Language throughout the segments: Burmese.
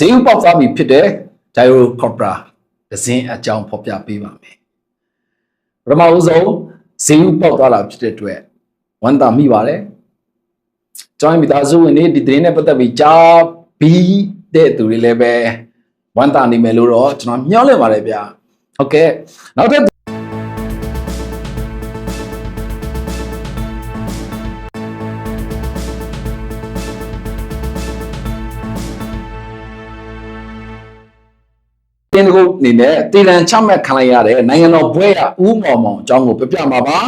ဈေးဥပေါက်သွားပြီဖြစ်တဲ့ gyrocopter ဒဇင်းအကြောင်းဖော်ပြပေးပါမယ်ပထမဦးဆုံးဈေးဥပေါက်သွားတာဖြစ်တဲ့အတွက်ဝမ်းသာမိပါတယ်ကျွန်တော်မိသားစုဝင်တွေဒီသတင်းနဲ့ပတ်သက်ပြီးကြားပြီးတဲ့သူတွေလည်းပဲဝမ်းသာနေမယ်လို့တော့ကျွန်တော်မျှော်လင့်ပါတယ်ဗျာဟုတ်ကဲ့နောက်ထပ် အနေနဲ့တည်တံချမှတ်ခံလိုက်ရတဲ့နိုင်ငံတော်ဘွဲရဦးမောင်မောင်အကြောင်းကိုပြပြမှာပါ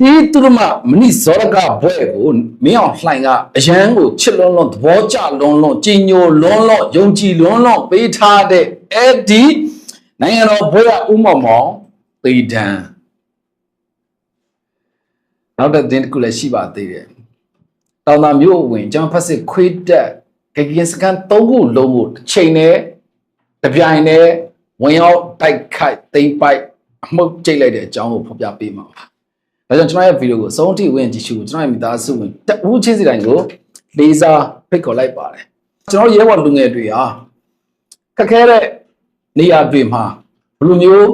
ဒီသူတို့မမနိဇောရကဘွဲကိုမင်းအောင်လှိုင်ကအရန်ကိုချစ်လွန်းလွန်းသဘောကျလွန်းလွန်းကြည်ညိုလွန်းလွန်းယုံကြည်လွန်းလွန်းပေးထားတဲ့အဲ့ဒီနိုင်ငံတော်ဘွဲရဦးမောင်မောင်တည်တံနောက်တဲ့တင်းတစ်ခုလည်းရှိပါသေးတယ်တောင်သာမြို့ဝင်ကျွန်တော်ဖတ်စစ်ခွေးတက်ဂကင်စကန်၃ခုလုံးကိုတစ်ချိန်နဲ့တပြိုင်နဲ့ ဝင်ရောက်တိုက်ခိုက်သိမ့်ပိုက်အမှုတ်ကျိတ်လိုက်တဲ့အကြောင်းကိုဖော်ပြပေးမှာပါ။ဒါကြောင့်ကျွန်တော်ရဲ့ဗီဒီယိုကိုအဆုံးထိဝင်ကြည့်ရှုဖို့ကျွန်တော်ရဲ့မိသားစုဝင်တဦးချင်းစီတိုင်းကိုလေးစားဖိတ်ခေါ်လိုက်ပါတယ်။ကျွန်တော်ရဲဘော်လူငယ်တွေဟာခက်ခဲတဲ့နေရာတွေမှာဘယ်လိုမျိုး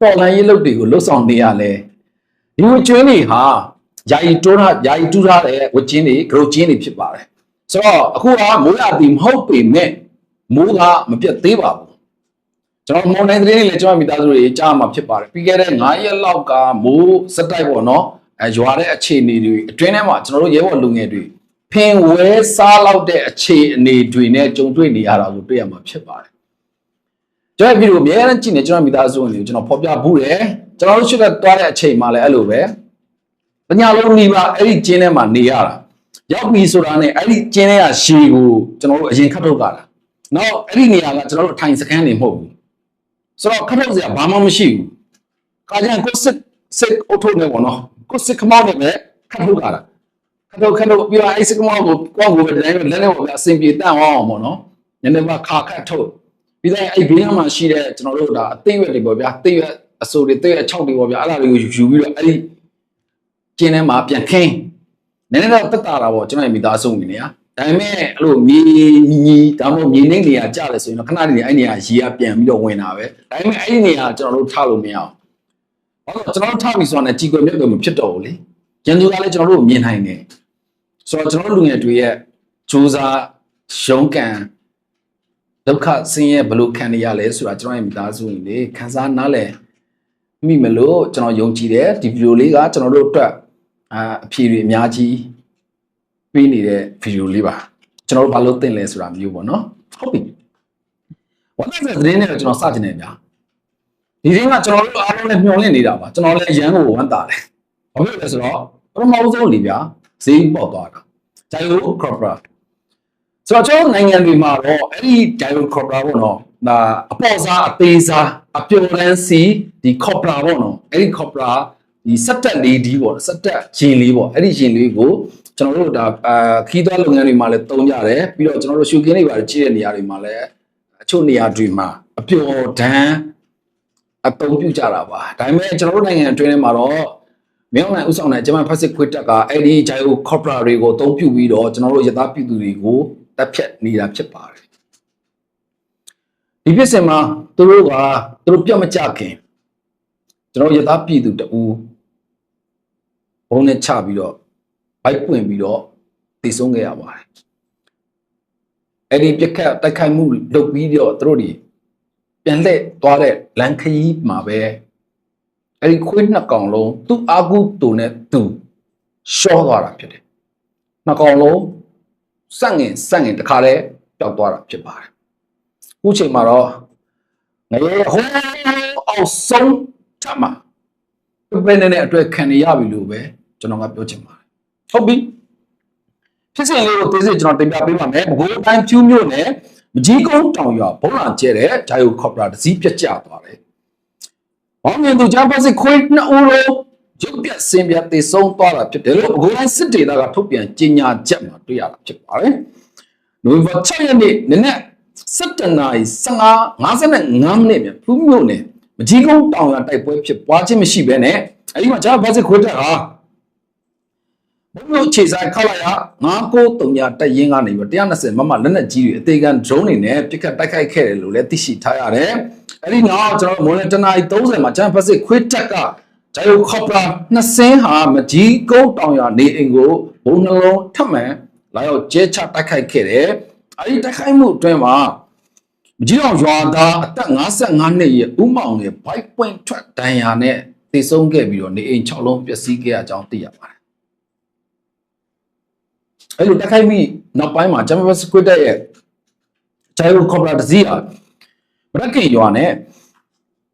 ပေါ်လန်ရေးလုပ်တွေကိုလှုပ်ဆောင်နေရလဲ။ဒီဝကျွင်းတွေဟာယာယီတိုးထားယာယီတူးထားတဲ့ဝကျင်းတွေဂရုတ်ကျင်းတွေဖြစ်ပါတယ်။ဆိုတော့အခုကမိုးရသည်မဟုတ်ပေမဲ့မိုးကမပြတ်သေးပါဘူး ကျွန်တော်မွန်နိုင်သတင်းတွေလည်းကျွန်တော်မိသားစုတွေကြားမှာဖြစ်ပါတယ်ပြီးခဲ့တဲ့9ရက်လောက်ကမိုးစက်တိုက်ပေါ့နော်အဲရွာတဲ့အခြေအနေတွေအတွင်းထဲမှာကျွန်တော်တို့ရဲဘော်လူငယ်တွေဖင်ဝဲစားလောက်တဲ့အခြေအနေတွေနဲ့ကြုံတွေ့နေရတာကိုတွေ့ရမှာဖြစ်ပါတယ်ကျွန်တော်ဗီဒီယိုအများအားကြည့်နေကျွန်တော်မိသားစုတွေကိုကျွန်တော်ဖော်ပြဘူးတယ်ကျွန်တော်တို့ရှိတဲ့တွားတဲ့အချိန်မှာလည်းအဲ့လိုပဲပညာလုံးနေပါအဲ့ဒီကျင်းထဲမှာနေရတာရောက်ပြီဆိုတာနဲ့အဲ့ဒီကျင်းထဲကရှည်ကိုကျွန်တော်တို့အရင်ခတ်ထုတ်ကြတာနောက်အဲ့ဒီနေရာကကျွန်တော်တို့ထိုင်စခန်းနေမဟုတ်ဘူး ဆိုတော့ခက်ထုတ်စရာဘာမှမရှိဘူး။ကာကြံကိုစစ်စစ်အုတ်ထုတ်နေပေါ့နော်။ကိုစစ်ခမောင်းနေမယ်ခက်ထုတ်ကြတာ။ခက်ထုတ်ခက်ထုတ်ပြီးတော့အဲ့စစ်ခမောင်းကိုကောင်းကိုပဲတိုင်းပဲလက်နဲ့ပေါ့ဗျအဆင်ပြေတန့်အောင်ပေါ့နော်။နည်းနည်းမှခါခတ်ထုတ်ပြီးတော့အဲ့ဘေးမှာရှိတဲ့ကျွန်တော်တို့ဒါအသိရွက်တွေပေါ့ဗျာ။သိရွက်အစိုးတွေသိရွက်6တွေပေါ့ဗျာ။အဲ့ဒါတွေကိုယူပြီးတော့အဲ့ဒီကျင်းထဲမှာပြန်ခင်းနည်းနည်းတော့တက်တာတာပေါ့ကျွန်တော်မိသားစုဝင်နေရ။ ဒါပေမဲ့အဲ့လိုမြေညီဒါမှမဟုတ်မြေနှိမ့်နေရာကြတယ်ဆိုရင်တော့ခဏနေအဲ့နေရာရေကပြန်ပြီးတော့ဝင်တာပဲဒါပေမဲ့အဲ့ဒီနေရာကျွန်တော်တို့ထားလို့မရအောင်ဘာလို့ကျွန်တော်တို့ထားပြီဆိုတော့ជីကွယ်မြက်ကွယ်မဖြစ်တော့ဘူးလေရန်သူကလည်းကျွန်တော်တို့မြင်နိုင်တယ်ဆိုတော့ကျွန်တော်တို့လူငယ်တွေရဲ့စူးစမ်းရုန်းကန်ဒုက္ခဆင်းရဲဘလို့ခံနေရလဲဆိုတာကျွန်တော်ရဲ့မိသားစုဝင်တွေခံစားနားလည်မိမလို့ကျွန်တော်ယုံကြည်တယ်ဒီဗီဒီယိုလေးကကျွန်တော်တို့အတွက်အာအဖြေတွေအများကြီး ပေးနေတဲ့ဗီဒီယိုလေးပါကျွန်တော်တို့ဘာလို့သင်လဲဆိုတာမျိုးပေါ့နော်ဟုတ်ပြီဝမ်းသာတဲ့သတင်းနဲ့ကျွန်တော်စတင်နေဗျာဒီသတင်းကကျွန်တော်တို့အားလုံးလည်းမျှော်လင့်နေတာပါကျွန်တော်လည်းအရန်ကိုဝမ်းသာတယ်ဘာဖြစ်လဲဆိုတော့ပထမဆုံးလေဗျာဈေးပေါက်သွားတာဂျိုင်ယိုခရော့ပရာဆိုတော့ကျွန်တော်နိုင်ငံတွေမှာတော့အဲ့ဒီဂျိုင်ယိုခရော့ပရာပေါ့နော်ဒါအပေါ်စားအသေးစားအပျော်တန်းစီဒီခေါပရာပေါ့နော်အဲ့ဒီခေါပရာဒီစက်တက်လေးဒီပေါ့စက်တက်ရင်လေးပေါ့အဲ့ဒီရင်လေးကို ကျွန်တော်တို့ဒါအာခီးသွွားလုပ်ငန်းတွေမှာလည်းသုံးကြတယ်ပြီးတော့ကျွန်တော်တို့ရှုခင်းတွေပါကြည့်တဲ့နေရာတွေမှာလည်းအချို့နေရာတွေမှာအပျော်ဒန်းအသုံးပြုကြတာပါဒါပေမဲ့ကျွန်တော်တို့နိုင်ငံအတွင်းထဲမှာတော့မြောက်နိုင်ဥဆောင်တဲ့ဂျမန်ဖက်စစ်ခွေတက်ကအဲ့ဒီဂျိုင်ယိုကော်ပိုရာတွေကိုအသုံးပြုပြီးတော့ကျွန်တော်တို့ရသားပြည်သူတွေကိုတပ်ဖြတ်နေတာဖြစ်ပါတယ်ဒီဖြစ်စဉ်မှာသူတို့ကသူတို့ပြတ်မကြခင်ကျွန်တော်ရသားပြည်သူတူဘုံနဲ့ချပြီးတော့ ဘိုက်ပွင့်ပြီးတော့တည်ဆုံးခဲ့ရပါတယ်အဲ့ဒီပြက်ခတ်တိုက်ခိုက်မှုလုပ်ပြီးတော့သူတို့တွေပြန်လှည့်သွားတဲ့လန်ခရီးမှာပဲအဲ့ဒီခွေးနှစ်ကောင်လုံးသူ့အာကုတူနဲ့သူရှော့သွားတာဖြစ်တယ်နှစ်ကောင်လုံးစန့်ငင်စန့်ငင်တခါတည်းပျောက်သွားတာဖြစ်ပါတယ်အခုချိန်မှာတော့ငရေဟိုးအောင်ဆုံးထမှာပြည့်နေတဲ့အတွက်ခံရပြီလို့ပဲကျွန်တော်ကပြောချင်ပါတယ် ဟုတ်ပြီဖြစ်စဉ်လေးကိုသိစေကျွန်တော်တင်ပြပေးပါမယ်ဘကိုးတိုင်းဖြူးမြို့နယ်မကြီးကုန်းတောင်ရွာဘုံလာကျဲတဲ့ဂျာယိုကော်ပရာတစည်းပြတ်ကျသွားတယ်။ဘောင်းမြင်သူဂျာပတ်စစ်ခွေးနှစ်ဦးလုံးရုပ်ပြတ်စင်ပြတ်တေဆုံးသွားတာဖြစ်တယ်လို့ဘကိုးတိုင်းစစ်ဒေသကထုတ်ပြန်ကြေညာချက်မှာတွေ့ရတာဖြစ်ပါတယ်။နိုဝင်ဘာ6ရက်နေ့နနက်7နာရီ15 55မိနစ်မြဖြူးမြို့နယ်မကြီးကုန်းတောင်ရွာတိုက်ပွဲဖြစ်ပွားခြင်းမရှိဘဲနဲ့အဲဒီမှာဂျာပတ်စစ်ခွေးတက်ဟာ ဘုံတို့ခြေဆိုင်ခောက်လိုက်ရ993တက်ရင်ကနေပြီး120မမလက်နက်ကြီးတွေအသေးခံ drone တွေနဲ့ပြစ်ခတ်တိုက်ခိုက်ခဲ့တယ်လို့လည်းသိရှိထားရတယ်အဲ့ဒီနောက်ကျွန်တော်မွန်လတနာရီ30မှာချမ်ပစစ်ခွေးတက်ကဂျိုင်ခေါပလာနှစ်စင်းဟာမကြီးကုန်းတောင်ရနေအိမ်ကိုဘုံနှလုံးထပ်မံလာရောက်ကျဲချတိုက်ခိုက်ခဲ့တယ်အဲ့ဒီတိုက်ခိုက်မှုအတွင်းမှာမကြီးအောင်ရွာသားအသက်55နှစ်ရဲ့ဥမောင်ရဲ့ bike point ထွက်ဒဏ်ရာနဲ့သေဆုံးခဲ့ပြီးတော့နေအိမ်6လုံးပျက်စီးခဲ့ရကြောင်းသိရပါတယ် အဲ့လိုတိုက်ခိုက်ပြီးနောက်ပိုင်းမှာဂျမ်ဘတ်စကွစ်တက်ရဲ့ဂျိုင်ခေါပလာတစီဟာဗရက်ကင်ရွာနဲ့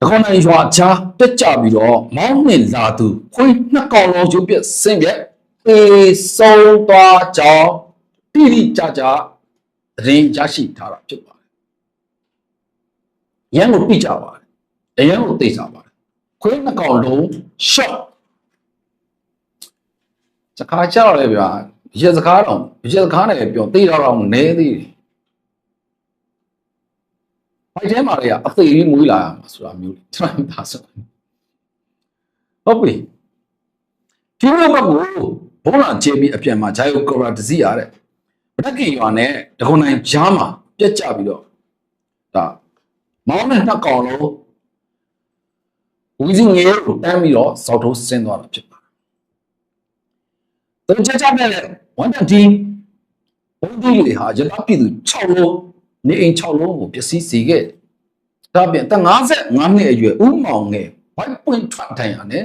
တခေါနိုင်ရွာချာတက်ကြပြီးတော့မောင်းနှင်လာသူခွေးနှစ်ကောင်လုံးရုပ်ပြဆင်းပြက်အေးဆုံးသွားကြောင်းတိတိကျကျသတင်းရရှိထားတာဖြစ်ပါတယ်။ရန်ကိုပြကြပါတယ်။အရန်ကိုသိကြပါတယ်။ခွေးနှစ်ကောင်လုံး shot စကားကြောက်လေဗျာ ရေစကားတော့ရေစကားနဲ့ပြောသိတော့တော့နဲသေးတယ်။ဖိုက်ထဲမှာလေအသေးလေးမွေးလာရမှာဆိုတာမျိုးကျွန်တော်ဒါဆိုဟုတ်ပြီဒီလိုဘက်ကိုဘုံလာချေပြီးအပြန်မှာဂျိုင်ယိုကော်ရာတစီရတဲ့ဗရက်ကင်ရွာနဲ့တခုံနိုင်ဂျားမှာပြက်ကြပြီးတော့ဒါမောင်းနဲ့နှစ်ကောင်လုံးဝီဇင်းငယ်ကိုတန်းပြီးတော့စောက်ထိုးဆင်းသွားတာဖြစ်ပါ တယ်သူချက်ချက်နဲ့ဝန်တန်တီဘုံဒီလေဟာရတာပြည်သူ6လုံးနေအိမ်6လုံးကိုပျက်စီးစေခဲ့ဒါပြင်တ55နှစ်အရွယ်ဦးမောင်ငယ်ဘိုက်ပွင့်ထွက်ထိုင်ရနဲ့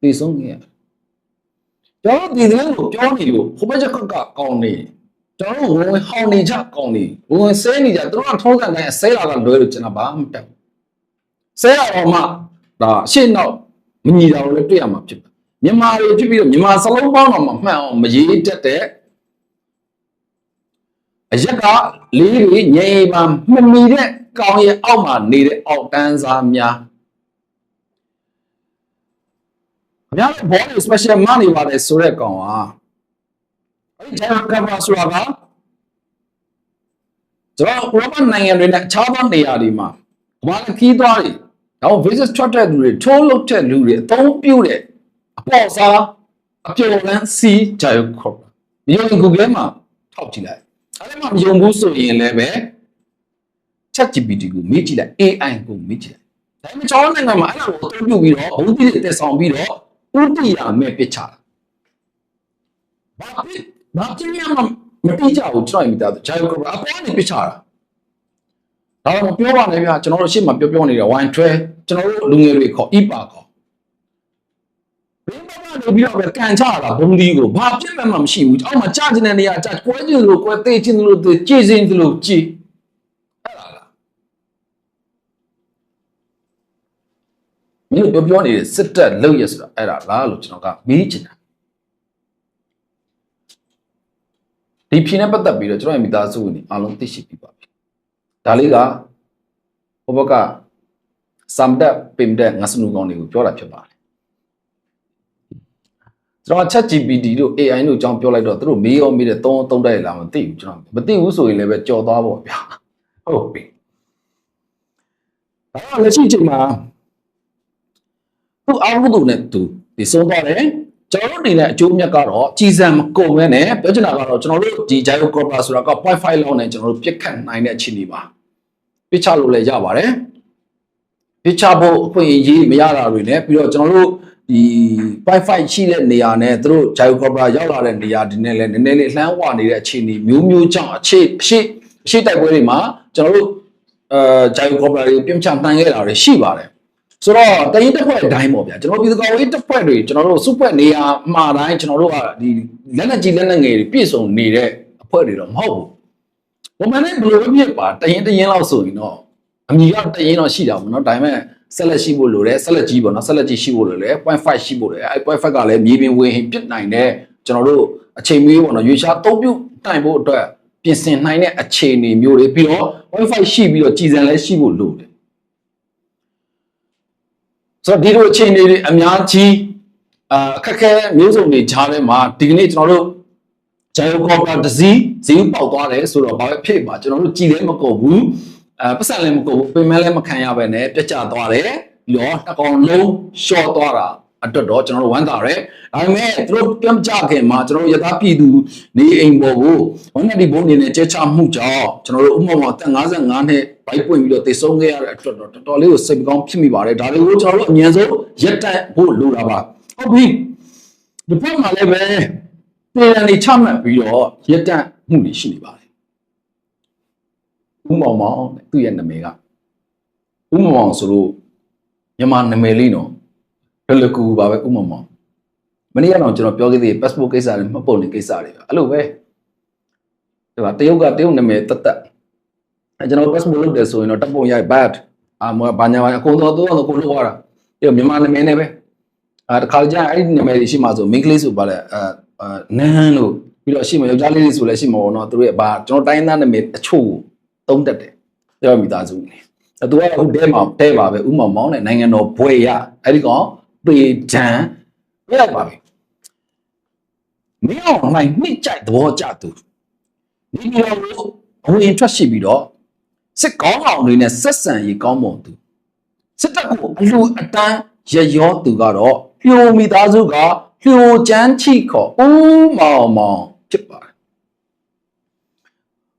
ပြေဆုံးခဲ့ရတယ်ကျွန်တော်ဒီသတင်းကိုပြောနေလို့ဟိုဘက်ချက်ကကောင်းနေကျွန်တော်ဝင်ဝင်ဟောင်းနေကြကောင်းနေဝင်ဆဲနေကြသူတို့ကထုံးစံတိုင်းဆဲလာတာလွဲလို့ကျွန်တော်ဘာမှမတက်ဆဲရတော့မှဒါရှေ့နောက်မညီတာကိုလည်းတွေ့ရမှာဖြစ်တယ် မြန်မာတွေဖြစ်ပြီးတော့မြန်မာစလုံးပေါင်းတော့မှမှန်အောင်မရေးတတ်တဲ့အရက်ကလေးတွေငြိမ်မှမမီတဲ့ကောင်းရဲ့အောက်မှာနေတဲ့အောက်တန်းစားများခင်ဗျားတို့ဘောလေး special မနေပါလေဆိုတဲ့ကောင်ဟာအဲ့ဒီ Java cover ဆိုတာကကျွန်တော်ဥပမာနိုင်ငံတွေနဲ့အခြားသောနေရာတွေမှာဘာလဲခီးသွားတွေတော့ visit ထွက်တဲ့လူတွေထိုးလုပ်တဲ့လူတွေအသုံးပြုတဲ့အ ပေါ်စားအပြုံလန်းစီဂျာယိုခေါ်မယုံ Google မှာထောက်ကြည့်လိုက်အဲ့ဒါမှမယုံဘူးဆိုရင်လည်းပဲ ChatGPT ကိုမေးကြည့်လိုက် AI ကိုမေးကြည့်လိုက်ဒါပေမဲ့ကျွန်တော်နိုင်ငံမှာအဲ့ဒါကိုအသုံးပြုပြီးတော့ဘုံတိတွေတက်ဆောင်ပြီးတော့ဥတ္တိယမဲ့ပစ်ချတာဘာဖြစ်ဘာဖြစ်ရမှာမတိကြဘူးကျွန်တော်မိသားစုဂျာယိုကဘာအပေါ်နေပစ်ချတာဒါတော့မပြောပါနဲ့ဗျာကျွန်တော်တို့ရှေ့မှာပြောပြောနေတဲ့ wine tray ကျွန်တော်တို့လူငယ်တွေခေါ် ipa ခေါ် ဘင်းမမနေပြီးတော့ပဲကန်ချတာဘုံဒီကိုဘာဖြစ်မှမရှိဘူးအောက်မှာကြာကျင်တဲ့နေရာကြာကွဲကျင်လို့ကွဲသေးကျင်လို့သေးကြည်စင်လို့ကြည်အဲ့ဒါလားမင်းတို့ပြောပြောနေတဲ့စစ်တပ်လုံရဆိုတာအဲ့ဒါလားလို့ကျွန်တော်ကမေးချင်တာဒီဖြင်းနဲ့ပတ်သက်ပြီးတော့ကျွန်တော်ရဲ့မိသားစုဝင်အားလုံးသိရှိပြီးပါပြီဒါလေးကဟိုဘက်ကစမ်ဒတ်ပင်ဒတ်ငါစနူကောင်းတွေကိုပြောတာဖြစ်ပါတယ် ကျွန်တော် chat GPT တို့ AI တို့အကြောင်းပြောလိုက်တော့သူတို့မေးရောမေးတယ်သုံးသုံးတိုက်လာမသိဘူးကျွန်တော်မသိဘူးဆိုရင်လည်းပဲကြော်သွားပေါ့ဗျာဟုတ်ပြီအဲ့တော့လက်ရှိချိန်မှာသူ့အောက်သူနဲ့သူဒီဆုံးသွားတယ်ကျွန်တော်တို့အနေနဲ့အကျိုးမြတ်ကတော့ကြီးစံမကုန်ပဲနဲ့ပြောချင်တာကတော့ကျွန်တော်တို့ဒီ Gyro Cobra ဆိုတာက0.5လောက်နဲ့ကျွန်တော်တို့ပြစ်ခတ်နိုင်တဲ့အခြေအနေပါပြစ်ချလို့လည်းရပါတယ်ပြစ်ချဖို့အခွင့်အရေးမရတာတွေနဲ့ပြီးတော့ကျွန်တော်တို့ ဒီ Wi-Fi ရှိတဲ့နေရာနဲ့သူတို့ Gyro Cobra ရောက်လာတဲ့နေရာဒီနဲ့လည်းနည်းနည်းလေးလှမ်းဝနေတဲ့အခြေအနေမျိုးမျိုးကြောင့်အခြေရှိရှိတိုက်ပွဲတွေမှာကျွန်တော်တို့အဲ Gyro Cobra တွေပြင်းချနိုင်ခဲ့တာတွေရှိပါတယ်ဆိုတော့တရင်တစ်ဖွဲ့အတိုင်းပေါ့ဗျာကျွန်တော်ပြည်သူ့ကောင်ရေးတစ်ဖွဲ့တွေကျွန်တော်တို့စုဖွဲ့နေရာမှာတိုင်းကျွန်တော်တို့ကဒီလက်လက်ကြီးလက်လက်ငယ်တွေပြည့်စုံနေတဲ့အဖွဲ့တွေတော့မဟုတ်ဘူး။ဘုံမနဲ့ဘယ်လိုပဲဖြစ်ပါတရင်တရင်လောက်ဆိုရင်တော့အမြင်ကတရင်တော့ရှိတာပေါ့နော်ဒါပေမဲ့ ဆက်လက်ရှိဖို့လိုတယ်ဆက်လက်ကြီးပေါ့နော်ဆက်လက်ကြီးရှိဖို့လိုတယ်0.5ရှိဖို့လိုတယ်အဲ0.5ကလည်းမြေပြင်ဝင်ပြစ်နိုင်တဲ့ကျွန်တော်တို့အချိန်မီးပေါ့နော်ရွေးရှားသုံးပြုနိုင်ဖို့အတွက်ပြင်ဆင်နိုင်တဲ့အခြေအနေမျိုးတွေပြီးတော့ Wi-Fi ရှိပြီးတော့ကြည်စံလည်းရှိဖို့လိုတယ်ဆိုတော့ဒီလိုအခြေအနေတွေအများကြီးအာအခက်ခဲမျိုးစုံတွေကြားထဲမှာဒီကနေ့ကျွန်တော်တို့ဂျိုင်ကောပါဒစီဈေးပေါက်သွားတယ်ဆိုတော့ဘာပဲဖြစ်ပါကျွန်တော်တို့ကြည်လည်းမကုန်ဘူး အဲပတ်စံလည်းမကုန်ဘူးပင်မလည်းမခံရပဲနဲ့ပြတ်ကျသွားတယ်ပြီးတော့တစ်ကောင်လုံးရှော့သွားတာအတွက်တော့ကျွန်တော်တို့ဝမ်းသာတယ်ဒါပေမဲ့သူတို့ပြမကြခင်မှာကျွန်တော်တို့ယသာပြည်သူနေအိမ်ပေါ်ကိုဝန်နဲ့ဒီဘုံနေနဲ့ကျဲချမှုကြောင့်ကျွန်တော်တို့ဥမ္မာမှာအသက်55နှစ်ဘိုက်ပွင့်ပြီးတော့တည်ဆုံးခဲ့ရတဲ့အတွက်တော့တော်တော်လေးကိုစိတ်ကောင်းဖြစ်မိပါတယ်ဒါတွေကိုကျွန်တော်တို့အမြင်ဆုံးရက်တန့်ဖို့လိုတာပါဟုတ်ပြီဒီဘက်မှာလည်းပဲပြည်နယ်နေချမှတ်ပြီးတော့ရက်တန့်မှုတွေရှိနေပါတယ် ဥမောင်မောင်တဲ့သူ့ရဲ့နာမည်ကဥမောင်မောင်ဆိုလို့မြန်မာနာမည်လေးနော်ရလကူပါပဲဥမောင်မောင်မနေ့ကတော့ကျွန်တော်ပြောခဲ့သေးတယ် passport ကိစ္စတွေမှတ်ပုံနေကိစ္စတွေပဲအဲ့လိုပဲဒီမှာတရုတ်ကတရုတ်နာမည်တတ်တတ်အဲကျွန်တော် passport လုပ်တယ်ဆိုရင်တော့တပ်ပုံရိုက် bad အာမဘာညာဘာညာအကုန်တော့တော့ကိုလုပ်ရတာပြီးတော့မြန်မာနာမည်နဲ့ပဲအာတခါကြအဲ့ဒီနာမည်တွေရှိမှဆိုမင်းကလေးဆိုပါလဲအာအာနန်းလို့ပြီးတော့ရှိမယောက်ျားလေးတွေဆိုလည်းရှိမှာပေါ့နော်သူတို့ရဲ့ဘာကျွန်တော်တိုင်းသားနာမည်အချို့ကို သုံးတတ်တယ်ပြောမိသားစုနေအဲသူကဟုတ်တဲမှာတဲပါပဲဥမောင်မောင်းနဲ့နိုင်ငံတော်ဘွေရအဲ့ဒီကောင်ပေဒံပြရပါပြီမင်းအောင်နိုင်နှစ်ကြိုက်သဘောကျသူဒီလိုလိုအဝင်ထွက်ရှိပြီးတော့စစ်ကောင်းအောင်တွေနဲ့ဆက်ဆံရေးကောင်းမွန်သူစစ်တပ်ကိုအလူအတန်းရရောသူကတော့လျှိုမိသားစုကလျှိုချမ်းချိခေါ်ဦးမောင်မောင်ဖြစ်ပါတယ်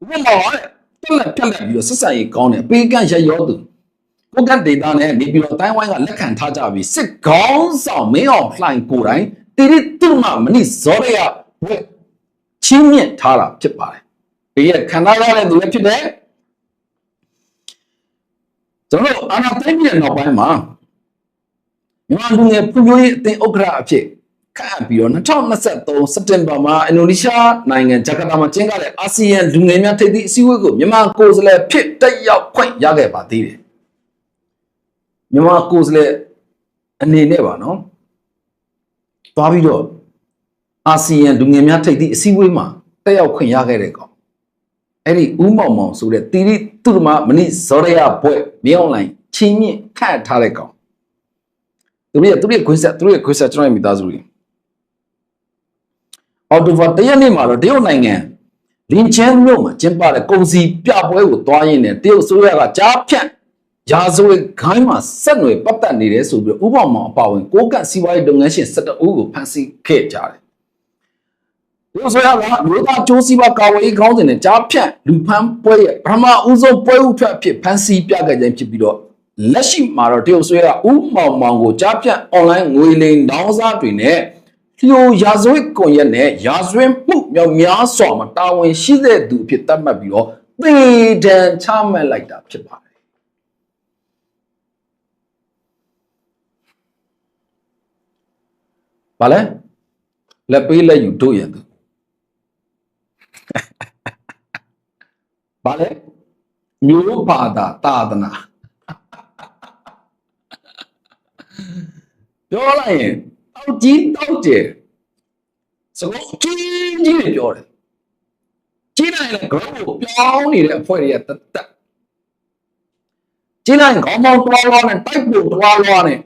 ဦးမောင်က တက်လက်တက်လက်ပြီးတော့ဆက်ဆံရေးကောင်းတယ်ပေးကန့်ရရောသူကိုကတ်ဒေတာနဲ့နေပြီးတော့တိုင်းဝိုင်းကလက်ခံထားကြပြီးစစ်ကောင်းဆောင်မင်းအောင်လှိုင်ကိုယ်တိုင်တိရိတုမမနိဇောရယဘွဲ့ချင်းမြင့်ထားတာဖြစ်ပါတယ်ဒီရခန္ဓာရတဲ့သူလည်းဖြစ်တယ်ကျွန်တော်တို့အာနာသိမ့်ရဲ့နောက်ပိုင်းမှာမြန်မာလူငယ်ဖွံ့ဖြိုးရေးအသင်းဥက္ကဋ္ဌအဖြစ် ခန့်အပ်ပြီးတော့2023စက်တင်ဘာမှာအင်ဒိုနီးရှားနိုင်ငံဂျကာတာမှာကျင်းပတဲ့အာဆီယံလူငယ်များထိပ်သီးအစည်းအဝေးကိုမြန်မာကိုယ်စားလှယ်ဖြစ်တက်ရောက်ခွင့်ရခဲ့ပါသေးတယ်မြန်မာကိုယ်စားလှယ်အနေနဲ့ပါနော်သွားပြီးတော့အာဆီယံလူငယ်များထိပ်သီးအစည်းအဝေးမှာတက်ရောက်ခွင့်ရခဲ့တဲ့ကောင်အဲ့ဒီဦးမောင်မောင်ဆိုတဲ့တီရီသူတမမနိဇောရယဘွဲ့မြောင်းလိုင်းချင်းမြင့်ခန့်ထားတဲ့ကောင်သူတို့ရဲ့သူတို့ရဲ့ခွေးဆက်သူတို့ရဲ့ခွေးဆက်ကျွန်တော်ရဲ့မိသားစုတွေ အော်တိုဘာတရက်နေ့မှာတော့တရုတ်နိုင်ငံလင်ချန်းမြို့မှာကျင်းပတဲ့ကုန်စည်ပြပွဲကိုတွားရင်းနဲ့တရုတ်ဆိုရကကြားဖြတ်ရာဇဝတ်ခိုင်းမှာဆက်နွယ်ပတ်သက်နေတယ်ဆိုပြီးဥပမာမောင်အပါဝင်ကိုကန့်စီးပွားရေးလုပ်ငန်းရှင်12ဦးကိုဖမ်းဆီးခဲ့ကြတယ်။ဒီဆိုရကမြို့သားကျိုးစီးပွားကာဝေးခေါင်းစဉ်နဲ့ကြားဖြတ်လူဖမ်းပွဲရဲ့ပထမဦးဆုံးပွဲဥထွက်အဖြစ်ဖမ်းဆီးပြခဲ့ခြင်းဖြစ်ပြီးတော့လက်ရှိမှာတော့တရုတ်ဆွေကဥမောင်မောင်ကိုကြားဖြတ် online ငွေလိမ်တောင်းစားတွေနဲ့ လျိုရာဇဝတ်ကွန်ရက်နဲ့ရာဇဝတ်မှုမြောက်များစွာမှာတာဝန်ရှိတဲ့သူအဖြစ်သတ်မှတ်ပြီးတော့သေဒဏ်ချမှတ်လိုက်တာဖြစ်ပါတယ်။ဘာလဲလက်ပေးလက်ယူတို့ရသူဘာလဲမျိုးဘာသာသာသနာပြောလိုက်ရင် တောက်ကြီးတောက်ကျယ်စကောကြီးကြီးတွေပြောတယ်ကြီးလိုက်ရင် grow ကိုပြောင်းနေတဲ့အဖွဲ့တွေကတတ်ကြီးလိုက်ခေါင်းပေါင်းတွားတွားနဲ့တိုက်ဖို့တွားတွားနဲ့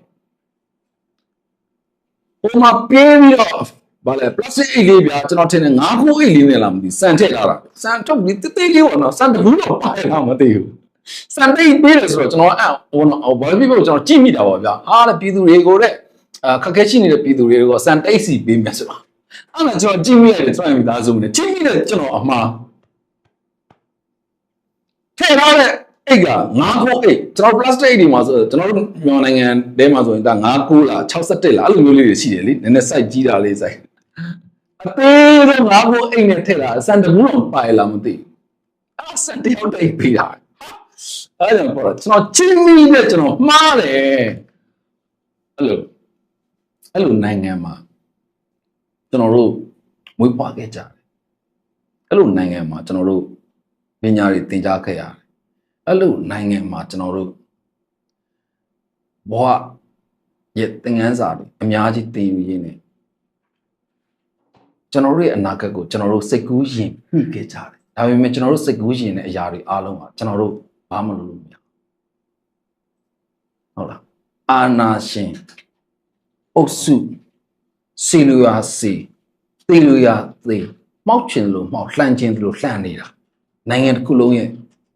ဟိုမှာပြေးပြီးတော့ဗာလဲ plastic အိတ်လေးပြကျွန်တော်ထင်တယ်ငါးခုအိတ်လေးနဲ့လားမသိစံထည့်လာတာစံထုတ်ပြီးတိတ်တိတ်လေးပေါ့နော်စံတဘူးတော့ပါရလားမသိဘူးစံတိတ်ပေးတယ်ဆိုတော့ကျွန်တော်အဲ့ဟိုနော်ဘာဖြစ်လို့ကျွန်တော်ကြည့်မိတာပေါ့ဗျာဟာတဲ့ပြည်သူတွေကိုတဲ့ အခက်ခဲရှိနေတဲ့ပြည်သူတွေကိုစံတိတ်စီပေးမယ်ဆိုတော့အဲ့ဒါကျွန်တော်ကြည့်မိရတယ်ကျွန်တော်မိသားစုနဲ့ကြည့်မိတယ်ကျွန်တော်အမှားထည့်ထားတဲ့အိတ်က9ခုအိတ်ကျွန်တော် plastic အိတ်ဒီမှာဆိုကျွန်တော်တို့မြန်မာနိုင်ငံထဲမှာဆိုရင်ဒါ9ခုလား61လားအဲ့လိုမျိုးလေးတွေရှိတယ်လေနည်းနည်း site ကြီးတာလေး site အသေးဆုံး9ခုအိတ်နဲ့ထည့်တာစံတကူတော့ပါရလားမသိဘူးအဲ့စံတယောက်တိတ်ပေးတာအဲ့ဒါပေါ့ကျွန်တော်ချင်းမိနဲ့ကျွန်တော်မှားတယ်အဲ့လို အဲ့လိုနိုင်ငံမှာကျွန်တော်တို့မွေးဖွားခဲ့ကြတယ်အဲ့လိုနိုင်ငံမှာကျွန်တော်တို့ပညာတွေသင်ကြားခဲ့ရတယ်အဲ့လိုနိုင်ငံမှာကျွန်တော်တို့ဘဝရဲ့သင်ခန်းစာတွေအများကြီးသင်ယူရင်းနဲ့ကျွန်တော်တို့ရဲ့အနာဂတ်ကိုကျွန်တော်တို့စိတ်ကူးယဉ်မိခဲ့ကြတယ်ဒါပေမဲ့ကျွန်တော်တို့စိတ်ကူးယဉ်တဲ့အရာတွေအားလုံးကကျွန်တော်တို့ဘာမှလုပ်လို့မရဟုတ်လားအာနာရှင် အုပ်စုစီလူယာစီတေလူယာသေမှောက်ချင်လို့မှောက်လှမ်းချင်လို့လှမ်းနေတာနိုင်ငံတစ်ခုလုံးရဲ့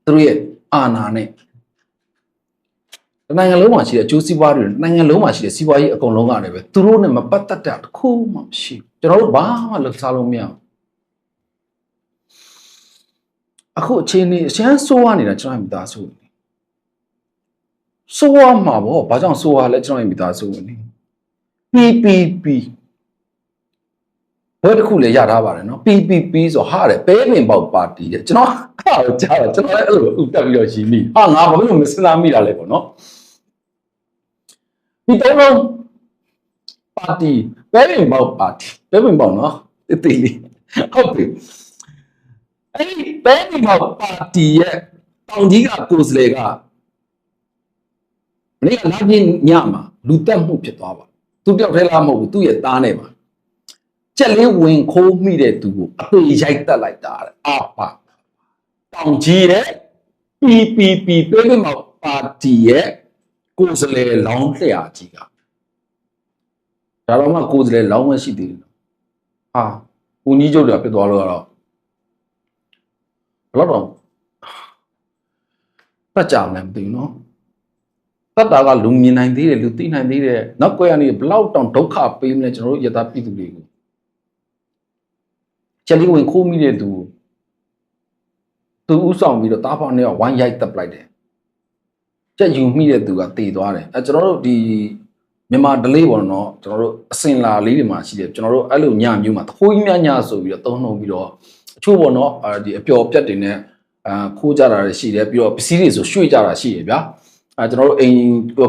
သူတို့ရဲ့အာဏာနဲ့နိုင်ငံလုံးမှာရှိတဲ့အကျိုးစီးပွားတွေနိုင်ငံလုံးမှာရှိတဲ့စီးပွားရေးအကုန်လုံးကလည်းပဲသူတို့နဲ့မပတ်သက်တာတစ်ခုမှမရှိဘူးကျွန်တော်တို့ဘာမှလုပ်စားလို့မရဘူးအခုအချိန်นี้အရှမ်းဆိုးရနေတာကျွန်တော်မိသားစုနေဆိုးရမှာပေါ့ဘာကြောင့်ဆိုးရလဲကျွန်တော်မိသားစုနေ PPP ဘယ်တစ်ခုလဲရထားပါတယ်နော် PPP ဆိုဟာတယ်ပဲပင်ပေါက်ပါတီတဲ့ကျွန်တော်အဲ့ဒါကြားတော့ကျွန်တော်လည်းအဲ့လိုဥတက်ပြီးတော့ရှင်းမိဟာငါဘာလို့မစဉ်းစားမိတာလဲပေါ့နော်ဒီတော့လုံးပါတီပဲပင်ပေါက်ပါတီပဲပင်ပေါက်နော်တိတိလေးဟုတ်ပြီအဲ့ဒီပဲပင်ပေါက်ပါတီရဲ့တောင်ကြီးကကိုယ်စလေကမနေ့ကလာပြင်းညမှာလူတက်မှုဖြစ်သွားပါ သူတယောက်တည်းလားမဟုတ်ဘူးသူ့ရဲ့သားနဲ့ပါကြက်လေးဝင်ခိုးမိတဲ့သူကိုအပေရိုက်တက်လိုက်တာတဲ့အာပါတောင်ကြီးရဲ့ PPP ပေးပေးမှာပါတီရဲ့ကိုယ်စလေလောင်းလျှာကြီးကဒါတော့မှကိုယ်စလေလောင်းမရှိသေးဘူးဟာဦးကြီးကျုပ်တွေကပြစ်သွားလို့ကတော့ဘယ်တော့ပတ်ကြမယ်မသိဘူးနော် တတ်တာကလူမြင်နိုင်သေးတယ်လူသိနိုင်သေးတယ်နောက်ကွယ်ကနေဘလောက်တောင်ဒုက္ခပေးမလဲကျွန်တော်တို့ယတာပြည်သူတွေကိုချက်လေးဝင်ခိုးမိတဲ့သူသူဥဆောင်ပြီးတော့တားဖောင်းနဲ့ဝိုင်းရိုက်တက်ပလိုက်တယ်ချက်ယူမိတဲ့သူကတည်သွားတယ်အဲကျွန်တော်တို့ဒီမြန်မာဒလေးပေါ့နော်ကျွန်တော်တို့အစင်လာလေးတွေမှာရှိတယ်ကျွန်တော်တို့အဲ့လိုညမျိုးမှာတခိုးကြီးများညဆိုပြီးတော့သုံးနှုံပြီးတော့အချို့ပေါ့နော်အဲဒီအပျော်ပြက်တွေနဲ့အာခိုးကြတာရှိတယ်ပြီးတော့ပစ္စည်းတွေဆိုရွှေ့ကြတာရှိတယ်ဗျာ အဲကျွန်တော်တို့အိမ်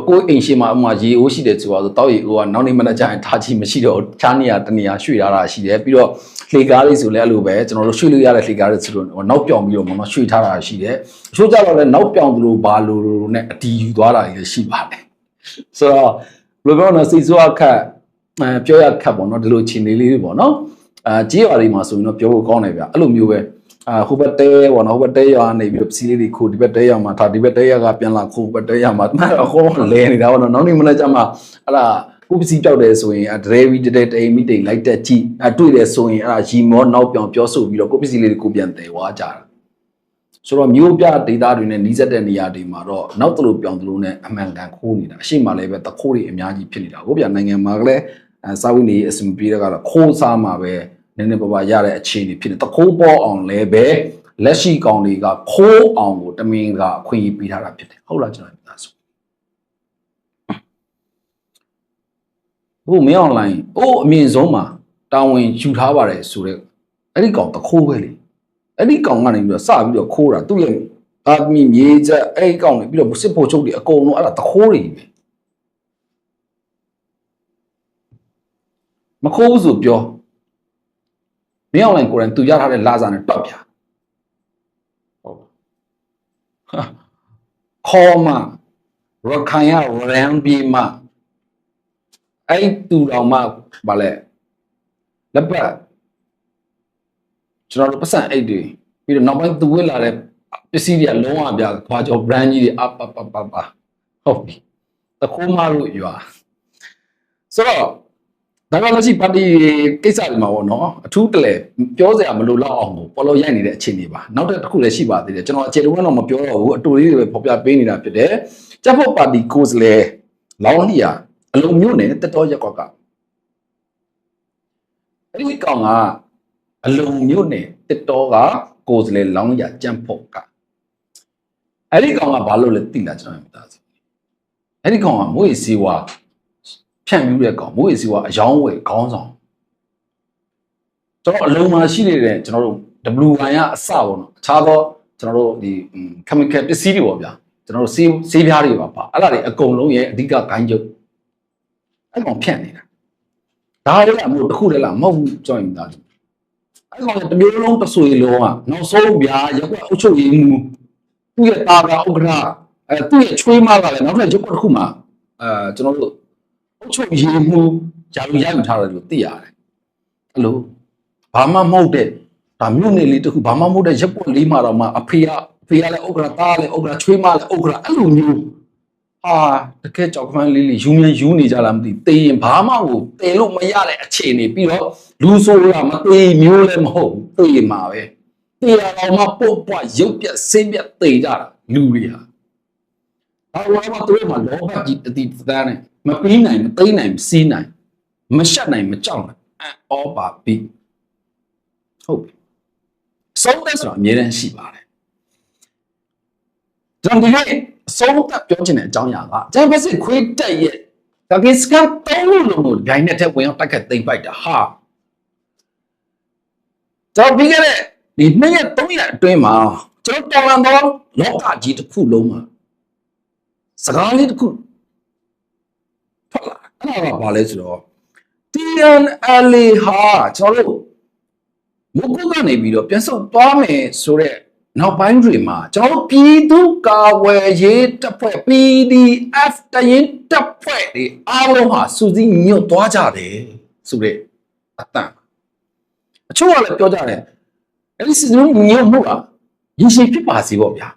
ကိုယ်အိမ်ရှိမှာအမှရေအိုးရှိတယ်ဆိုတော့တောက်ရေအိုးကနောက်နေ့မနေ့ကျရင်ထားချီမရှိတော့ချားနေရတနေရရွှေ့ထားတာရှိတယ်ပြီးတော့လှေကားလေးဆိုလည်းအဲ့လိုပဲကျွန်တော်တို့ရွှေ့လို့ရတဲ့လှေကားတွေဆိုတော့နောက်ပြောင်ပြီးတော့မနော်ရွှေ့ထားတာရှိတယ်အချို့ကြတော့လည်းနောက်ပြောင်သလိုဘာလိုလိုနဲ့အတီးယူသွားတာလည်းရှိပါတယ်ဆိုတော့ဘယ်လိုပြောလဲစိတ်ဆိုးအခက်အဲပြောရခက်ပေါ့နော်ဒီလိုခြေနေလေးတွေပေါ့နော်အာကြေးရွာတွေမှာဆိုရင်တော့ပြောဖို့ကောင်းတယ်ဗျအဲ့လိုမျိုးပဲ အာဟိုဘက်တဲပေါ့နော်ဟိုဘက်တဲရွာနေပြီးတော့ပစီလေးတွေခိုးဒီဘက်တဲရွာမှာထားဒီဘက်တဲရွာကပြန်လာခိုးဘက်တဲရွာမှာမှအခေါ်လဲနေတာပေါ့နော်နောက်နေ့မနေ့ကျမှအဲ့ဒါကိုပစီပြောက်တယ်ဆိုရင်ဒရဲဗီတတဲ့တိမ်မီတိမ်လိုက်တက်ကြည့်အတွေ့တယ်ဆိုရင်အဲ့ဒါရီမောနောက်ပြောင်ပြောဆိုပြီးတော့ကိုပစီလေးတွေကိုပြန်တယ်ဝါကြတာဆိုတော့မျိုးပြဒေတာတွေနဲ့နီးစပ်တဲ့နေရာတွေမှာတော့နောက်တလို့ပြောင်းတလို့နဲ့အမှန်ကန်ခိုးနေတာအရှိမလည်းပဲတခိုးတွေအများကြီးဖြစ်နေတာဟုတ်ဗျာနိုင်ငံမှာကလည်းအဲစာဝိနေအစမပြေတဲ့ကတော့ခိုးစားမှာပဲ နည်းနည်းပါးပါးရတဲ့အခြေအနေဖြစ်နေတခိုးပေါ်အောင်လည်းပဲလက်ရှိကောင်တွေကခိုးအောင်ကိုတမင်ကအခွင့်အရေးပေးထားတာဖြစ်တယ်ဟုတ်လားကျွန်တော်ပြောဆိုဟိုမင်းအွန်လိုင်းအိုးအမြင့်ဆုံးမှာတာဝန်ယူထားပါတယ်ဆိုတော့အဲ့ဒီကောင်တခိုးပဲလေအဲ့ဒီကောင်ကနေပြီးတော့စပြီးတော့ခိုးတာသူ့ရဲ့အာမီမြေချက်အဲ့ဒီကောင်နေပြီးတော့စစ်ဖို့ချုပ်တွေအကုန်လုံးအဲ့ဒါတခိုးတွေပဲမခိုးဘူးဆိုပြော မင်းအွန်လိုင်းကိုယ်တိုင်သူရထားတဲ့လာစာနဲ့တွက်ပြဟုတ်ဟာခေါ်မရခိုင်ရရန်ဘီမအဲ့တူတော်မှဗာလဲလက်ပတ်ကျွန်တော်တို့ပတ်စံအိတ်တွေပြီးတော့နောက်ပိုင်းသူဝစ်လာတဲ့ပစ္စည်းတွေကလုံးဝပြခွာကျော် brand ကြီးတွေအပပပပဟုတ်ပြီတခိုးမလို့ရွာဆိုတော့ ဒါကလည်းရှိပါတီကိစ္စတွေမှာပေါ့နော်အထူးတလဲပြောစရာမလိုတော့အောင်ကိုပေါ်လို့ရိုက်နေတဲ့အခြေအနေပါနောက်တစ်ခုလည်းရှိပါသေးတယ်ကျွန်တော်အခြေတုံးကတော့မပြောတော့ဘူးအတူလေးတွေပဲဖော်ပြပေးနေတာဖြစ်တယ်ကြက်ဖို့ပါတီကိုယ်စားလှယ်လောင်းလျာအလုံးမျိုးနဲ့တက်တော်ရက်ကွက်ကအဲ့ဒီကောင်ကအလုံးမျိုးနဲ့တက်တော်ကကိုယ်စားလှယ်လောင်းလျာကြက်ဖို့ကအဲ့ဒီကောင်ကဘာလို့လဲသိလားကျွန်တော်မသိဘူးအဲ့ဒီကောင်ကမွေးစီဝါ ဖြန့်ပြီးတဲ့ကောင်မိုးရေစီကအယောင်းဝယ်ခေါင်းဆောင်ကျွန်တော်အလုံးမှာရှိနေတဲ့ကျွန်တော်တို့ W1 ရအစပေါ့နော်အခြားသောကျွန်တော်တို့ဒီ chemical ပစ္စည်းတွေပေါ့ဗျာကျွန်တော်တို့ဆေးဆေးပြားတွေပါပါအဲ့ဒါတွေအကုန်လုံးရဲ့အဓိကဂိုင်းချုပ်အဲ့ကောင်ဖြန့်နေတာဒါလည်းအမှုတစ်ခုလည်းလားမဟုတ်ဘူးကြောင်းရင်သားအဲ့ကောင်တမျိုးလုံးတဆွေလုံးကနောက်ဆုံးဗျာရက်ွက်အုပ်ချုပ်ရေးမှုသူ့ရဲ့တာကဥက္ကဋ္ဌအဲသူ့ရဲ့ချွေးမကလည်းနောက်ထပ်ရက်ွက်တစ်ခုမှာအဲကျွန်တော်တို့ အုပ်ချုပ်ရေးမှုဂျာလူရယူထားတယ်လို့သိရတယ်အဲ့လိုဘာမှမဟုတ်တဲ့ဒါမြို့နယ်လေးတခုဘာမှမဟုတ်တဲ့ရက်ပွက်လေးမှာတော့မှအဖေကအဖေကလည်းဥက္ကရာသားလည်းဥက္ကရာချွေးမလည်းဥက္ကရာအဲ့လိုမျိုးဟာတကယ်ကြောက်ခမ်းလေးလေးယူမြန်ယူနေကြလားမသိတေးရင်ဘာမှကိုတေလို့မရတဲ့အခြေအနေပြီးတော့လူဆိုးရမသေးမျိုးလည်းမဟုတ်ဘူးတေးမှာပဲတေးရအောင်မှပုတ်ပွားရုပ်ပြက်ဆင်းပြက်တေးကြတာလူတွေဟာဘာလို့လဲသူတို့မှာလောဘကြီးတတိတန်းနဲ့ မပြီးနိုင်မသိမ်းနိုင်မစီးနိုင်မရှက်နိုင်မကြောက်နိုင်အော်ပါပြီဟုတ်ပြီဆုံးသက်ဆိုတာအမြဲတမ်းရှိပါတယ်ကျွန်တော်ဒီနေ့အဆုံးသက်ပြောချင်တဲ့အကြောင်းအရာကဂျမ်ဘက်စစ်ခွေးတက်ရဲ့ဒါကိစကန်တောင်းလို့လို့ဂိုင်းနဲ့တက်ဝင်အောင်တက်ခတ်သိမ့်ပိုက်တာဟာကျွန်တော်ပြီးခဲ့တဲ့ဒီနှစ်ရက်သုံးရက်အတွင်းမှာကျွန်တော်တော်လန်တော့လောကကြီးတစ်ခုလုံးမှာစကားလေးတစ်ခု ထွက်လာအဲ့ဒါကဘာလဲဆိုတော့ TNLA ဟာကျွန်တော်တို့မုတ်ကုတ်ကနေပြီးတော့ပြန်ဆုတ်သွားမယ်ဆိုတော့နောက်ပိုင်းတွေမှာကျွန်တော်ပြည်သူ့ကာဝယ်ရေးတပ်ဖွဲ့ PDF တရင်တပ်ဖွဲ့တွေအားလုံးဟာစူးစီးညွတ်သွားကြတယ်ဆိုတဲ့အတန်အချို့ကလည်းပြောကြတယ်အဲ့ဒီစူးစီးညွတ်မှုကရင်ရှိဖြစ်ပါစေပေါ့ဗျာ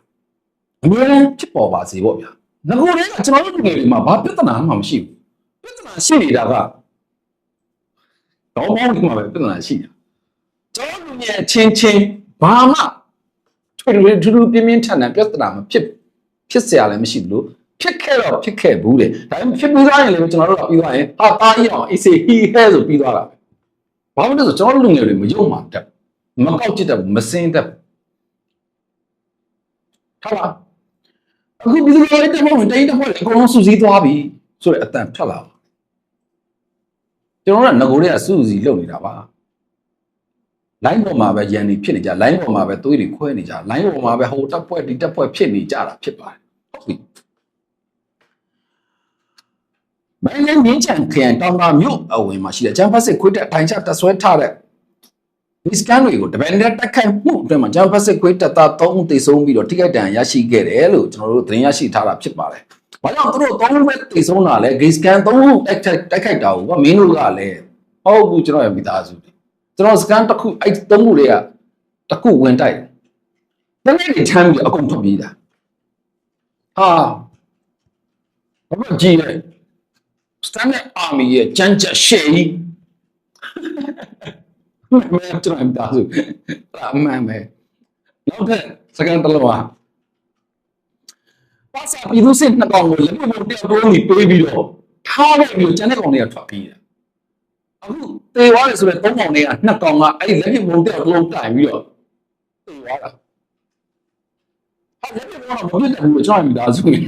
အများအားဖြစ်ပေါ်ပါစေပေါ့ဗျာငကိုယ်တည်းကကျွန်တော်တို့ငယ်တွေမှာဘာပြဿနာမှမရှိဘူး ပြဿနာရှိနေတာက တော့မောင်းနေမှာပဲပြဿနာရှိတာကျွန်တော်တို့ရဲ့ချင်းချင်းဘာမှထွေထွေထူးထူးပြင်းပြင်းထန်ထန်ပြဿနာမဖြစ်ဖြစ်เสียလည်းမရှိဘူးလို့ဖြစ်ခဲ့တော့ဖြစ်ခဲ့ဘူးတဲ့ဒါပေမဲ့ဖြစ်ပြီးသွားရင်လည်းကျွန်တော်တို့ကပြီးသွားရင်ဟာတာကြီးအောင်အေးစေဟီဟဲဆိုပြီးသွားတာဘာလို့လဲဆိုကျွန်တော်တို့လူငယ်တွေမယုံမှတက်မကောက်ကြည့်တတ်ဘူးမစင်းတတ်ဘူးထားပါအခုပြည်သူတွေတက်ဖို့တိုင်းတက်ဖို့အကုန်လုံးစုစည်းသွားပြီဆိုတဲ့အတန်ထွက်လာပါ ကျွန်တော်တို့ကငကိုတွေကစူးစီလုပ်နေတာပါလိုင်းပေါ်မှာပဲရန်နေဖြစ်နေကြလိုင်းပေါ်မှာပဲသွေးတွေခွဲနေကြလိုင်းပေါ်မှာပဲဟိုတက်ပွဲဒီတက်ပွဲဖြစ်နေကြတာဖြစ်ပါတယ်ဟုတ်ပြီမင်းလည်းမြင်းချန်ခရိုင်တောင်တာမြို့အဝင်မှာရှိတဲ့ဂျမ်ဖတ်စစ်ခွေးတက်ထိုင်ချတက်ဆွဲထားတဲ့ဒီစကန်တွေကိုတပည့်နဲ့တက်ခိုက်မှုအတွင်းမှာဂျမ်ဖတ်စစ်ခွေးတက်သား3ဦးသေဆုံးပြီးတော့ထိခိုက်ဒဏ်ရာရရှိခဲ့တယ်လို့ကျွန်တော်တို့သတင်းရရှိထားတာဖြစ်ပါတယ်။ ဘာကြောင့်သူတို့3ဦးပဲသေဆုံးတာလဲဂေစကန်3ဦးတက်ခိုက်တက်ခိုက်တာကိုကမင်းတို့ကလည်းဟုတ်ဘူးကျွန်တော်ရဲ့မိသားစုတွေကျွန်တော်စကန်တစ်ခုအဲ့3ခုတွေကတစ်ခုဝင်တိုက်တနေ့တွေချမ်းပြီးအကုန်ထွက်ပြေးတာဟာဘာမှကြည့်လိုက်စတန်နဲ့အာမီရဲ့ကြမ်းကြက်ရှေ့ကြီးမင်းကျွန်တော်မိသားစုအမှန်ပဲနောက်ထပ်စကန်တစ်လုံးဟာ ပါစာပြည်သူစစ်နှစ်ကောင်ကိုလက်မပေါ်တက်တိုးနေပေးပြီးတော့ထားလိုက်ပြီးကျန်တဲ့ကောင်တွေကထွက်ပြေးတယ်အခုတေသွားတယ်ဆိုတော့သုံးကောင်တွေကနှစ်ကောင်ကအဲ့ဒီလက်ပြမုံတက်တစ်လုံးတိုင်ပြီးတော့တေသွားတာဟာလက်ပြမုံကမပြတ်ဘူးကျွန်တော်မိသားစုနေ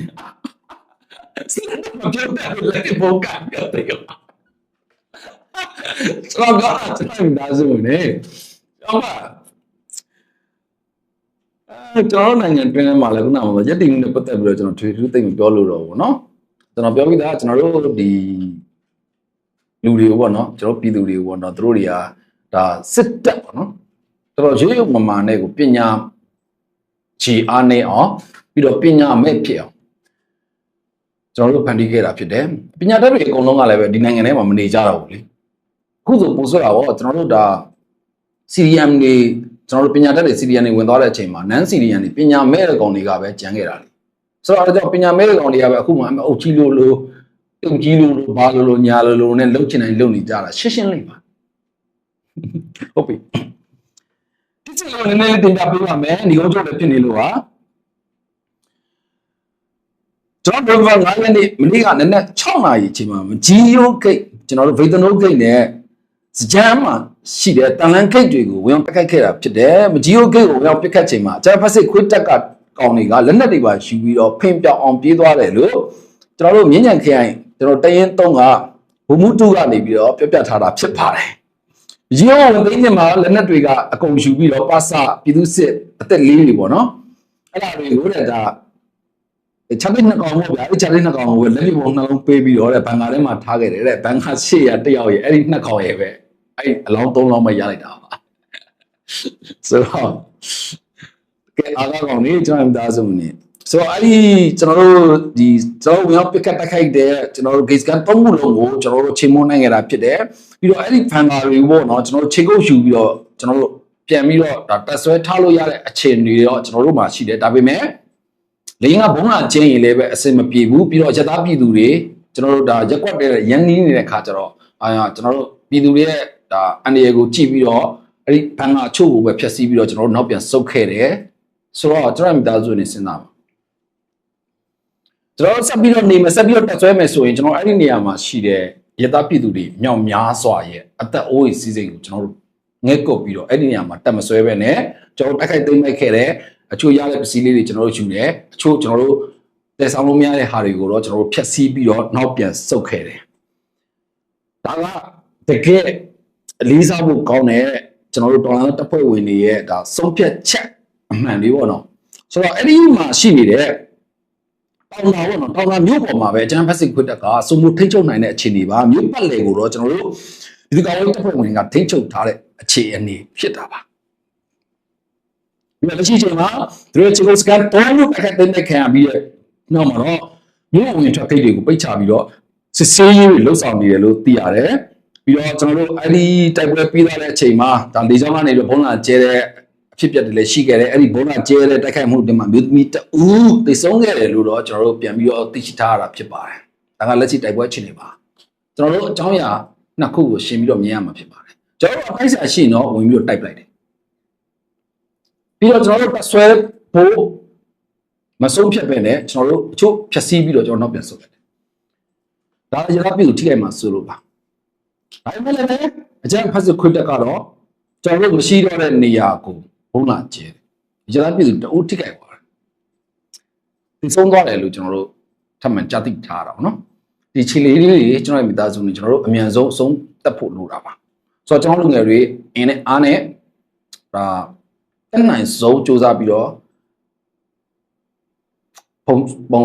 စလက်မပြတ်ဘူးလက်ပြမုံကပြတ်တယ်ကျွန်တော်ကကျွန်တော်မိသားစုနေကျွန်တော် အဲကျွန်တော်နိုင်ငံတွင်းထဲမှာလည်းခုနကရက်တီမှုနဲ့ပတ်သက်ပြီးတော့ကျွန်တော်ထွေထူးသိမ့်ပြောလို့တော့ဘောနော်ကျွန်တော်ပြောပြီးသားကျွန်တော်တို့ဒီလူတွေဘောနော်ကျွန်တော်ပြည်သူတွေဘောနော်သူတို့တွေကဒါစစ်တပ်ဘောနော်တော်တော်ရေးရုံမမာနဲ့ကိုပညာကြီးအားနေအောင်ပြီးတော့ပညာမဲ့ဖြစ်အောင်ကျွန်တော်တို့ဖန်တီးခဲ့တာဖြစ်တယ်ပညာတတ်တွေအကုန်လုံးကလည်းပဲဒီနိုင်ငံထဲမှာမနေကြတော့ဘူးလေအခုဆိုပုံဆွဲတာဘောကျွန်တော်တို့ဒါ CRM တွေ ကျွန်တော်တို့ပညာတတ်တွေ CDM တွေဝင်သွားတဲ့အချိန်မှာ non CDM တွေပညာမဲ့တဲ့ကောင်တွေကပဲကြမ်းခဲ့တာလေဆိုတော့အဲကြောင့်ပညာမဲ့တဲ့ကောင်တွေကပဲအခုမှအုပ်ကြီးလို့လို့တုံကြီးလို့လို့ဘာလို့လို့ညာလို့လို့နဲ့လှုပ်ချင်တိုင်းလှုပ်နေကြတာရှင်းရှင်းလေးပါဟုတ်ပြီဒီချိန်လုံးနည်းနည်းလေးတင်ပြပေးပါမယ်ဒီကုန်းချုပ်လည်းဖြစ်နေလို့ပါကျွန်တော်တို့က9ရက်နေ့မနေ့ကနည်းနည်း6နာရီအချိန်မှာဂျီယိုဂိတ်ကျွန်တော်တို့ဗေဒနိုဂိတ်နဲ့ စကြမ်းမှာရှိတဲ့တန်လန်ဂိတ်တွေကိုဝင်ပစ်ခတ်ခဲ့တာဖြစ်တယ်မဂျီယိုဂိတ်ကိုဝင်ပစ်ခတ်ချိန်မှာဂျာဖက်စစ်ခွေးတက်ကကောင်တွေကလက်နက်တွေပါယူပြီးတော့ဖင်ပြောင်အောင်ပြေးသွားတယ်လို့ကျွန်တော်တို့မြင်းညံခရိုင်ကျွန်တော်တရင်သုံးကဘုံမှုတုကနေပြီးတော့ပြပြထားတာဖြစ်ပါတယ်။ရေအောင်သိနေမှာလက်နက်တွေကအကုန်ယူပြီးတော့ပါစပြည်သူစစ်အသက်လေးတွေပေါ့နော်။အဲ့ဒါတွေကိုတဲ့ဒါချပ်လေးနှစ်ကောင်ပေါ့ဗျာအဲ့ချပ်လေးနှစ်ကောင်ကိုလက်ပြပုံနှလုံးပေးပြီးတော့တဲ့ဘန်ကာထဲမှာထားခဲ့တယ်တဲ့ဘန်ကာရှေ့ရတယောက်ရဲ့အဲ့ဒီနှစ်ကောင်ရဲ့ပဲ အဲ့အလောင်းသုံးလောင်းပဲရလိုက်တာပါ။ဆိုတော့ကဲအားကောင်နေကျွန်တော်မိသားစုနေဆိုတော့အဲ့ဒီကျွန်တော်တို့ဒီကျွန်တော်ဝင်ရောက်ပစ်ကတ်တက်ခိုက်တဲ့ကျွန်တော်တို့ gate scan သုံးခုလုံးကိုကျွန်တော်တို့ချိန်မွန်းနိုင်ခဲ့တာဖြစ်တယ်ပြီးတော့အဲ့ဒီ fan တွေပေါ့နော်ကျွန်တော်တို့ချိန်ကုတ်ယူပြီးတော့ကျွန်တော်တို့ပြန်ပြီးတော့ဒါတက်ဆွဲထားလို့ရတဲ့အခြေအနေတွေတော့ကျွန်တော်တို့မှာရှိတယ်ဒါပေမဲ့လိင်ကဘုံလာချင်းရင်လည်းပဲအစင်မပြေဘူးပြီးတော့ရသားပြည်သူတွေကျွန်တော်တို့ဒါရက်ကွက်တဲ့ရန်နီးနေတဲ့ခါကျတော့အာကျွန်တော်တို့ပြည်သူတွေရဲ့ ဒါအန်ဒီရကိုကြည့်ပြီးတော့အဲ့ဒီဘန်ကအချို့ကိုပဲဖျက်ဆီးပြီးတော့ကျွန်တော်တို့နောက်ပြန်ဆုတ်ခဲ့တယ်ဆိုတော့ကျွန်တော်မိသားစုနေစဉ်းစားပါကျွန်တော်ဆက်ပြီးတော့နေမဆက်ပြီးတော့တက်ဆွဲမယ်ဆိုရင်ကျွန်တော်အဲ့ဒီနေရာမှာရှိတဲ့ရတပြည်သူတွေမြောက်များစွာရဲ့အသက်အိုးကြီးစီးစိမ်ကိုကျွန်တော်တို့ငဲ့ကုတ်ပြီးတော့အဲ့ဒီနေရာမှာတက်မဆွဲပဲနဲ့ကျွန်တော်တို့တိုက်ခိုက်သိမ်းလိုက်ခဲ့တဲ့အချို့ရတဲ့ပစ္စည်းလေးတွေကျွန်တော်တို့ယူတယ်အချို့ကျွန်တော်တို့တည်ဆောင်လို့မရတဲ့ဟာတွေကိုတော့ကျွန်တော်တို့ဖျက်ဆီးပြီးတော့နောက်ပြန်ဆုတ်ခဲ့တယ်ဒါကတကယ် အလေးစားဖို့ကောင်းတဲ့ကျွန်တော်တို့တော်လန်တပ်ဖွဲ့ဝင်တွေရဲ့ဒါဆုံးဖြတ်ချက်အမှန်လေးပေါ့နော်ဆိုတော့အဲ့ဒီမှာရှိနေတဲ့တောင်တာပေါ့နော်တောင်တာမြို့ပေါ်မှာပဲကျွန်တော်ဖက်စစ်ခွတ်တက်ကစုံမှုထိတ်ချုပ်နိုင်တဲ့အခြေအနေပါမြို့ပတ်လေကိုတော့ကျွန်တော်တို့ဒီကောင်လေးတပ်ဖွဲ့ဝင်ကထိတ်ချုပ်ထားတဲ့အခြေအနေဖြစ်တာပါဒီလက်ရှိချိန်မှာသူတို့ချီကိုစကန်တောင်းလို့အခက်တဲ့ခံရပြီးတဲ့နောက်မှာတော့မြို့ဝင်ထွက်ခိတ်တွေကိုပိတ်ချပြီးတော့စစ်ဆေးရေးတွေလှုပ်ဆောင်နေတယ်လို့သိရတယ် ပြီးတော့ကျွန်တော်တို့အဲ့ဒီတိုက်ပွဲပြီးသွားတဲ့အချိန်မှာဒါလေကြောင်းကနေပြီးဘုံလာကျဲတဲ့အဖြစ်အပျက်တွေလည်းရှိခဲ့တယ်အဲ့ဒီဘုံလာကျဲတဲ့တိုက်ခိုက်မှုတွေမှာမြို့သမီးတဦးသိဆုံးခဲ့တယ်လို့တော့ကျွန်တော်တို့ပြန်ပြီးတော့သိရှိထားရတာဖြစ်ပါတယ်ဒါကလက်ရှိတိုက်ပွဲအခြေအနေပါကျွန်တော်တို့အကြောင်းအရာနှစ်ခုကိုရှင်းပြီးတော့မြင်ရမှာဖြစ်ပါတယ်ကျွန်တော်တို့အခိုက်အစာရှိရင်တော့ဝင်ပြီးတော့တိုက်ပလိုက်တယ်ပြီးတော့ကျွန်တော်တို့ဆွဲဖို့မဆုံးဖြတ်ပဲနဲ့ကျွန်တော်တို့အချို့ဖြည့်ဆည်းပြီးတော့ကျွန်တော်နောက်ပြန်ဆုတ်တယ်ဒါရရပြည်ကိုထိခိုက်မှာဆိုလို့ပါ ဒါပေမဲ့လည်းအကြမ်းဖက်စစ်ခွင့်တက်ကတော့ကျွန်တော်တို့မရှိတော့တဲ့နေရာကိုဘုံလာကျဲတယ်ရရပြည်တအုပ်ထိခိုက်သွားတယ်ဒီဆုံးသွားတယ်လို့ကျွန်တော်တို့ထပ်မံကြားသိထားတာပေါ့နော်ဒီခြေလေးလေးတွေကျွန်တော်ရဲ့မိသားစုနဲ့ကျွန်တော်တို့အမြန်ဆုံးအဆုံးတက်ဖို့လိုတာပါဆိုတော့ကျွန်တော်လူငယ်တွေအင်းနဲ့အားနဲ့ဒါတက်နိုင်ဆုံးစူးစမ်းပြီးတော့ပုံပုံ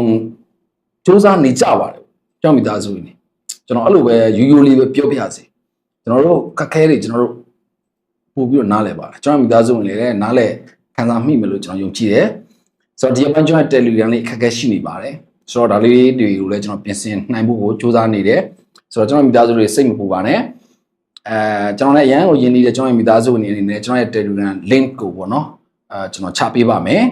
စူးစမ်းနေကြပါတယ်ကျွန်တော်မိသားစုနေ ကျွန်တော်အဲ့လိုပဲယူယူလေးပဲပြောပြစေကျွန်တော်တို့ခက်ခဲတွေကျွန်တော်တို့ပို့ပြီးတော့နားလဲပါတယ်ကျွန်တော်မိသားစုဝင်လေလည်းနားလဲခံစားမိမယ်လို့ကျွန်တော်ယုံကြည်တယ်ဆိုတော့ဒီအပိုင်းကျွန်တော် Telegram လေးခက်ခဲရှိနေပါတယ်ဆိုတော့ဒါလေးတွေကိုလည်းကျွန်တော်ပြင်ဆင်နိုင်ဖို့ကိုစူးစမ်းနေတယ်ဆိုတော့ကျွန်တော်မိသားစုတွေစိတ်မပူပါနဲ့အဲကျွန်တော်လည်းအရန်ကိုယဉ်နေတဲ့ကျွန်တော်မိသားစုအနေနဲ့ကျွန်တော်ရဲ့ Telegram link ကိုပေါ့နော်အဲကျွန်တော်ချပေးပါမယ်